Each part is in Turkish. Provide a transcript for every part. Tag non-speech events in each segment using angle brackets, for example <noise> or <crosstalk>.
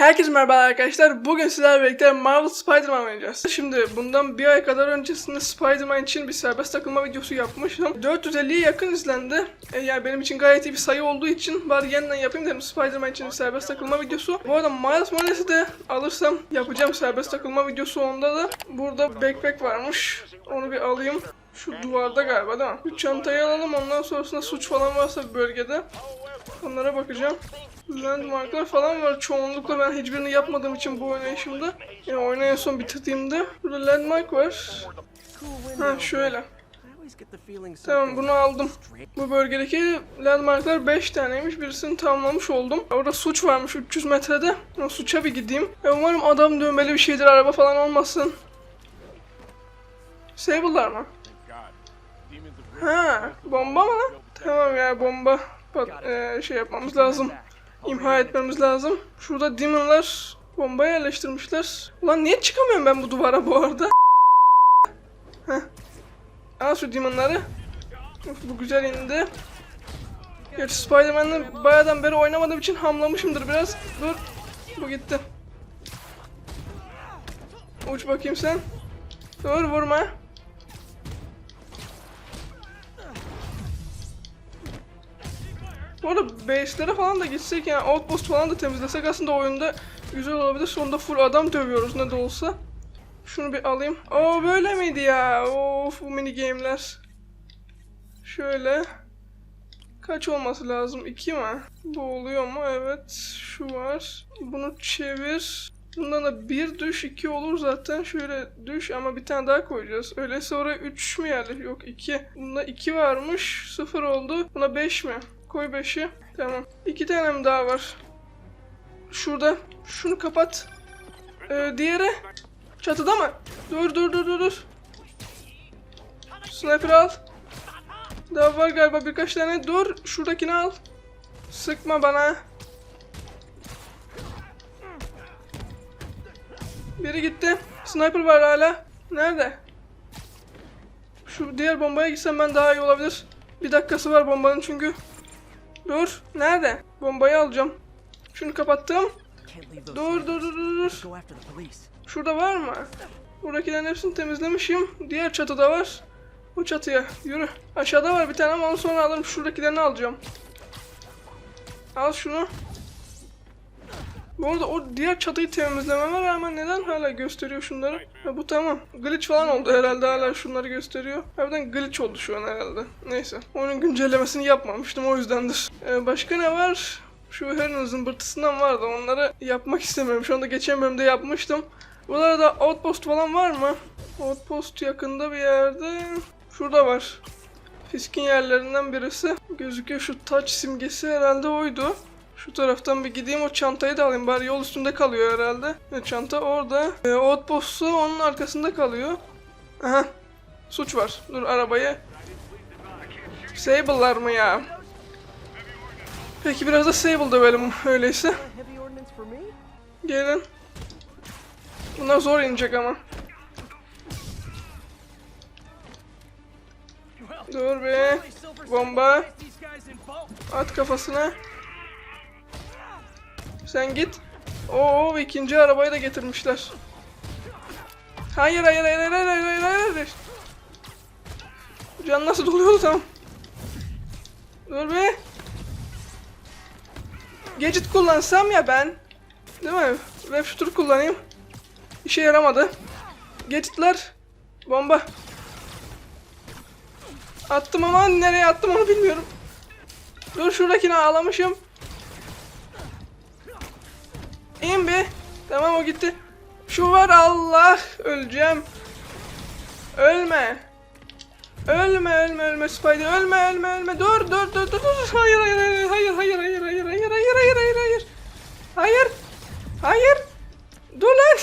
Herkese merhaba arkadaşlar. Bugün sizlerle birlikte Marvel Spider-Man oynayacağız. Şimdi bundan bir ay kadar öncesinde Spider-Man için bir serbest takılma videosu yapmıştım. 450'ye yakın izlendi. E, yani benim için gayet iyi bir sayı olduğu için bari yeniden yapayım dedim Spider-Man için bir serbest takılma videosu. Bu arada Miles Morales'i de alırsam yapacağım serbest takılma videosu onda da. Burada backpack varmış. Onu bir alayım. Şu duvarda galiba değil mi? Bir çantayı alalım ondan sonrasında suç falan varsa bölgede. Onlara bakacağım. Landmarklar falan var. Çoğunlukla ben hiçbirini yapmadığım için bu oynayışımda. Yani oyunu en son bitirdiğimde. Burada landmark var. Ha şöyle. Tamam bunu aldım. Bu bölgedeki landmarklar 5 taneymiş. Birisini tamamlamış oldum. Orada suç varmış 300 metrede. O suça bir gideyim. E umarım adam dövmeli bir şeydir. Araba falan olmasın. Sable'lar mı? Ha, bomba mı lan? Tamam ya bomba. Pat- eee, şey yapmamız lazım. İmha etmemiz lazım. Şurada demonlar bomba yerleştirmişler. Ulan niye çıkamıyorum ben bu duvara bu arada? Heh. Al şu demonları. Of, bu güzel indi. Gerçi Spider-Man'le bayağıdan beri oynamadığım için hamlamışımdır biraz. Dur. Bu gitti. Uç bakayım sen. Dur vurma. Bu arada base'lere falan da gitsek yani outpost falan da temizlesek aslında oyunda güzel olabilir. Sonunda full adam dövüyoruz ne de olsa. Şunu bir alayım. Oo böyle miydi ya? Of bu mini game'ler. Şöyle. Kaç olması lazım? 2 mi? Bu oluyor mu? Evet. Şu var. Bunu çevir. Bundan da bir düş 2 olur zaten. Şöyle düş ama bir tane daha koyacağız. Öyleyse oraya 3 mü yerleşir? Yok 2. Bunda 2 varmış. 0 oldu. Buna 5 mi? Koy 5'i. Tamam. 2 tane mi daha var? Şurada. Şunu kapat. Ee, diğeri. Çatıda mı? Dur dur dur dur dur. Sniper al. Daha var galiba birkaç tane. Dur. Şuradakini al. Sıkma bana. Biri gitti. Sniper var hala. Nerede? Şu diğer bombaya gitsem ben daha iyi olabilir. Bir dakikası var bombanın çünkü. Dur. Nerede? Bombayı alacağım. Şunu kapattım. Dur dur dur dur dur. Şurada var mı? Buradakilerin hepsini temizlemişim. Diğer çatıda var. Bu çatıya yürü. Aşağıda var bir tane ama onu sonra alırım. Şuradakilerini alacağım. Al şunu. Bu arada o diğer çatıyı temizlememe rağmen neden hala gösteriyor şunları? Ha, bu tamam. Glitch falan oldu herhalde hala şunları gösteriyor. Harbiden glitch oldu şu an herhalde. Neyse. Onun güncellemesini yapmamıştım o yüzdendir. Ee, başka ne var? Şu Heron'un zımbırtısından vardı. Onları yapmak istemiyorum. Şu anda geçen bölümde yapmıştım. Buralarda outpost falan var mı? Outpost yakında bir yerde. Şurada var. Fisk'in yerlerinden birisi. Gözüküyor şu touch simgesi herhalde oydu. Şu taraftan bir gideyim o çantayı da alayım. Bari yol üstünde kalıyor herhalde. E, çanta orada. E, outpost'u onun arkasında kalıyor. Aha. Suç var. Dur arabayı. Sable'lar mı ya? Peki biraz da Sable dövelim öyleyse. Gelin. Bunlar zor inecek ama. Dur be. Bomba. At kafasına. Sen git. Oo ikinci arabayı da getirmişler. Hayır hayır hayır hayır hayır hayır hayır. hayır. Can nasıl doluyordu tamam. Dur be. Gadget kullansam ya ben. Değil mi? Web shooter kullanayım. İşe yaramadı. Gadgetler. Bomba. Attım ama nereye attım onu bilmiyorum. Dur şuradakini ağlamışım. İn be. Tamam o gitti. Şu var Allah. Öleceğim. Ölme. Ölme ölme ölme Spider ölme ölme ölme dur dur dur dur dur hayır hayır hayır hayır hayır hayır hayır hayır hayır hayır hayır hayır hayır hayır dur lan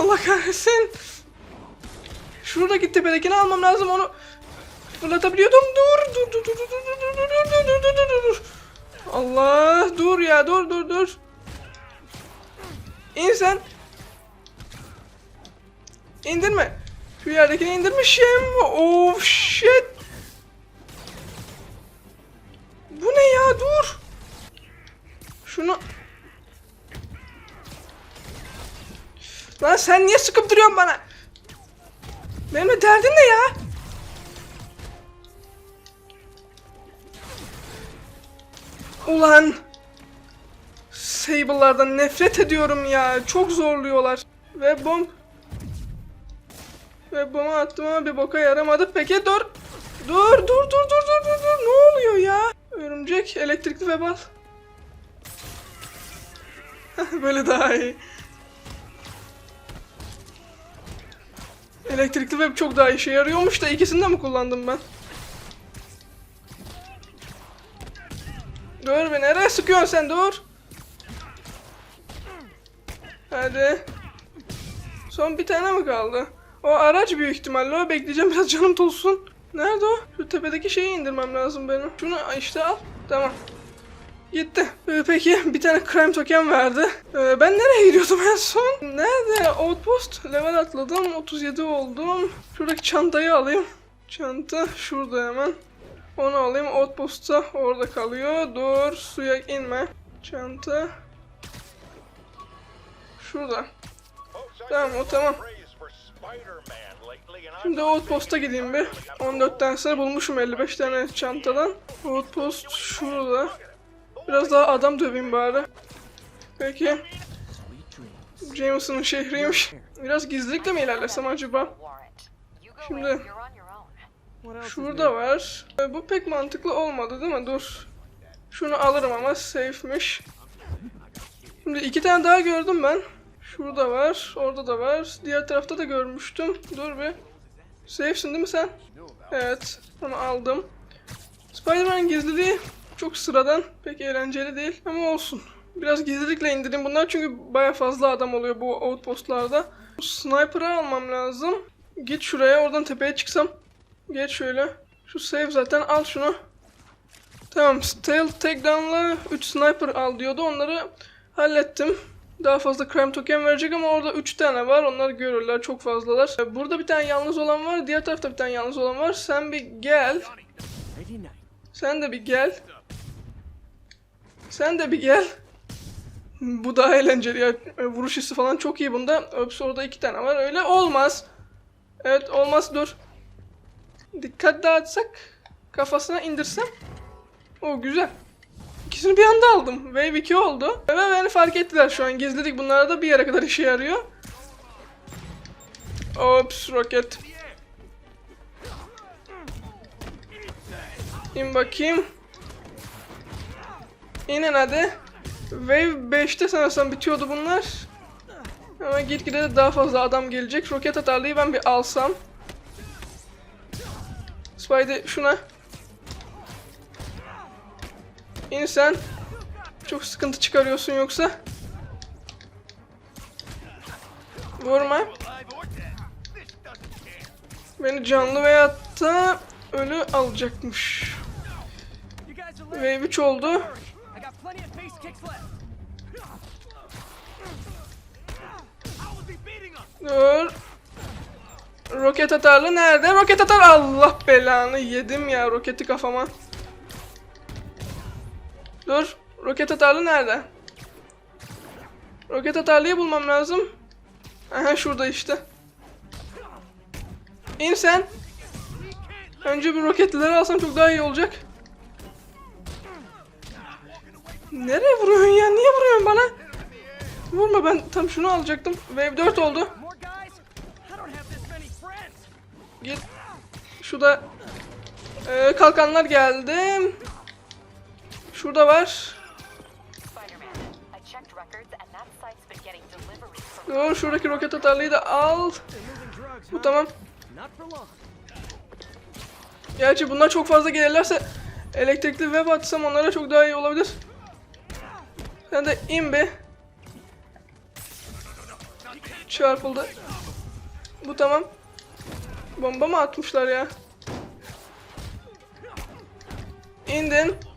Allah kahretsin şuradaki tepedekini almam lazım onu fırlatabiliyordum dur dur dur dur dur dur dur dur dur dur dur dur Allah dur ya dur dur dur İn sen İndirme şu yerdekini indirmişim. Oh shit. Bu ne ya? Dur. Şunu Lan sen niye sıkıp duruyorsun bana? Benimle derdin ne ya? Ulan. Sable'lardan nefret ediyorum ya. Çok zorluyorlar. Ve bomb. Ve bomba attım ama bir boka yaramadı. Peki dur. Dur dur dur dur dur dur dur. Ne oluyor ya? Örümcek elektrikli web al. <laughs> Böyle daha iyi. Elektrikli web çok daha işe yarıyormuş da ikisini de mi kullandım ben? Dur be nereye sıkıyorsun sen dur. Hadi. Son bir tane mi kaldı? O araç büyük ihtimalle o bekleyeceğim biraz canım dolsun. Nerede o? Şu tepedeki şeyi indirmem lazım benim. Şunu işte al. Tamam. Gitti. Ee, peki bir tane crime token verdi. Ee, ben nereye gidiyordum en son? Nerede? Outpost. Level atladım. 37 oldum. Şuradaki çantayı alayım. Çanta şurada hemen. Onu alayım. Outpost'ta orada kalıyor. Dur. Suya inme. Çanta. Şurada. Tamam o tamam. Şimdi Outpost'a gideyim bir. 14 tanesini bulmuşum 55 tane çantadan. Outpost şurada. Biraz daha adam döveyim bari. Peki. Jameson'ın şehriymiş. Biraz gizlilikle mi ilerlesem acaba? Şimdi şurada var. E, Bu pek mantıklı olmadı değil mi? Dur. Şunu alırım ama safe'miş. Şimdi iki tane daha gördüm ben. Şurada var, orada da var. Diğer tarafta da görmüştüm. Dur bir. Safe'sin değil mi sen? Evet, onu aldım. Spider-Man gizliliği çok sıradan, pek eğlenceli değil ama olsun. Biraz gizlilikle indireyim bunlar çünkü baya fazla adam oluyor bu outpostlarda. Sniper'ı almam lazım. Git şuraya, oradan tepeye çıksam. Geç şöyle. Şu save zaten al şunu. Tamam, stealth takedown'la 3 sniper al diyordu. Onları hallettim. Daha fazla crime token verecek ama orada 3 tane var. Onlar görürler. Çok fazlalar. Ee, Burada bir tane yalnız olan var. Diğer tarafta bir tane yalnız olan var. Sen bir gel. Sen de bir gel. Sen de bir gel. Bu daha eğlenceli ya. E, Vuruş hissi falan çok iyi bunda. Öps orada iki tane var. Öyle olmaz. Evet olmaz dur. Dikkat dağıtsak. Kafasına indirsem. O güzel. İkisini bir anda aldım. Wave 2 oldu. Ve beni fark ettiler şu an. Gizledik bunlar da bir yere kadar işe yarıyor. Ops roket. İn bakayım. İnin hadi. Wave 5'te sanırsam bitiyordu bunlar. Ama gitgide de daha fazla adam gelecek. Roket atarlıyı ben bir alsam. Spidey şuna. Sen. Çok sıkıntı çıkarıyorsun yoksa. Vurma. Beni canlı veyahut da ölü alacakmış. Wave 3 oldu. Dur. Roket atarlı nerede? Roket atar Allah belanı yedim ya roketi kafama. Dur. Roket atarlı nerede? Roket atarlıyı bulmam lazım. Aha şurada işte. İn sen. Önce bir roketlileri alsam çok daha iyi olacak. Nereye vuruyorsun ya? Niye vuruyorsun bana? Vurma ben tam şunu alacaktım. Wave 4 oldu. Git. Şurada e, kalkanlar geldi. Şurada var. Dur şuradaki roket atarlıyı da al. Bu tamam. Gerçi bunlar çok fazla gelirlerse elektrikli web atsam onlara çok daha iyi olabilir. Sen de in be. Çarpıldı. Bu tamam. Bomba mı atmışlar ya? İndin.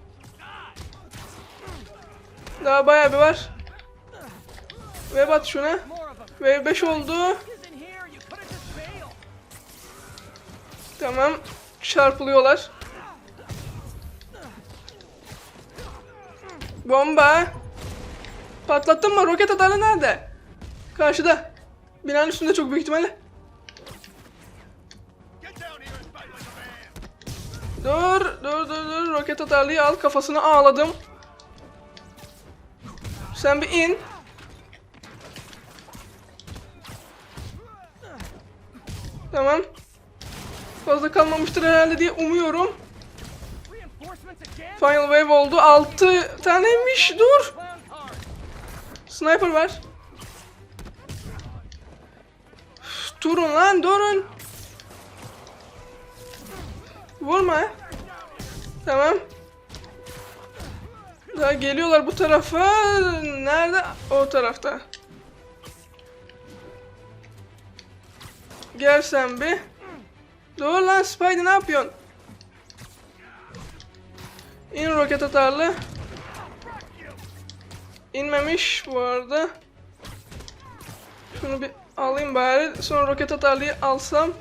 Daha bayağı bir var. Web at şuna. Web 5 oldu. Tamam. Çarpılıyorlar. Bomba. Patlattın mı? Roket atarı nerede? Karşıda. Binanın üstünde çok büyük ihtimalle. Dur, dur, dur, dur. Roket atarlıyı al. Kafasını ağladım. Sen bir in. Tamam. Fazla kalmamıştır herhalde diye umuyorum. Final wave oldu. 6 taneymiş. Dur. Sniper var. Durun lan durun. Vurma. Tamam. Daha geliyorlar bu tarafa. Nerede? O tarafta. Gel sen bir. Dur lan Spidey ne yapıyorsun? İn roket atarlı. İnmemiş bu arada. Şunu bir alayım bari. Sonra roket atarlıyı alsam.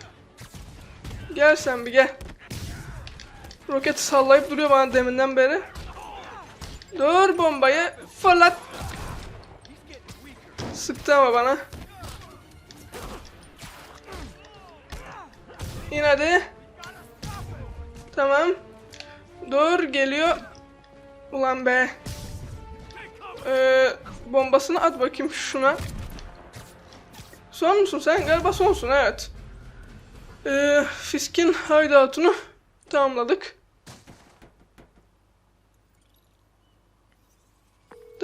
Gel sen bir gel. Roket sallayıp duruyor bana deminden beri. Dur bombayı fırlat. Sıktı ama bana. İn hadi. Tamam. Dur geliyor. Ulan be. Ee, bombasını at bakayım şuna. Son musun sen? Galiba sonsun evet. Ee, Fisk'in hideout'unu tamamladık.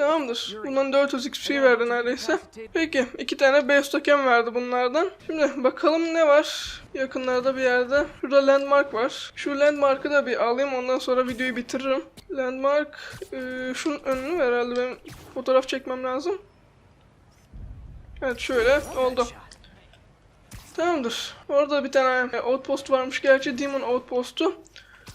Tamamdır. Bundan 400 XP verdi neredeyse. Peki iki tane base token verdi bunlardan. Şimdi bakalım ne var yakınlarda bir yerde. Şurada landmark var. Şu landmark'ı da bir alayım ondan sonra videoyu bitiririm. Landmark e, şunun önünü herhalde benim fotoğraf çekmem lazım. Evet şöyle oldu. Tamamdır. Orada bir tane e, outpost varmış gerçi Demon outpostu.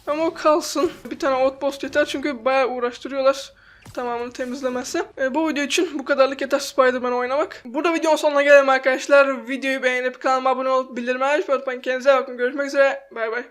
Ama o kalsın. Bir tane outpost yeter çünkü bayağı uğraştırıyorlar tamamını temizlemesi. E, bu video için bu kadarlık yeter Spider-Man oynamak. Burada videonun sonuna gelelim arkadaşlar. Videoyu beğenip kanalıma abone olup bildirimleri açmayı unutmayın. Kendinize bakın. Görüşmek üzere. Bay bay.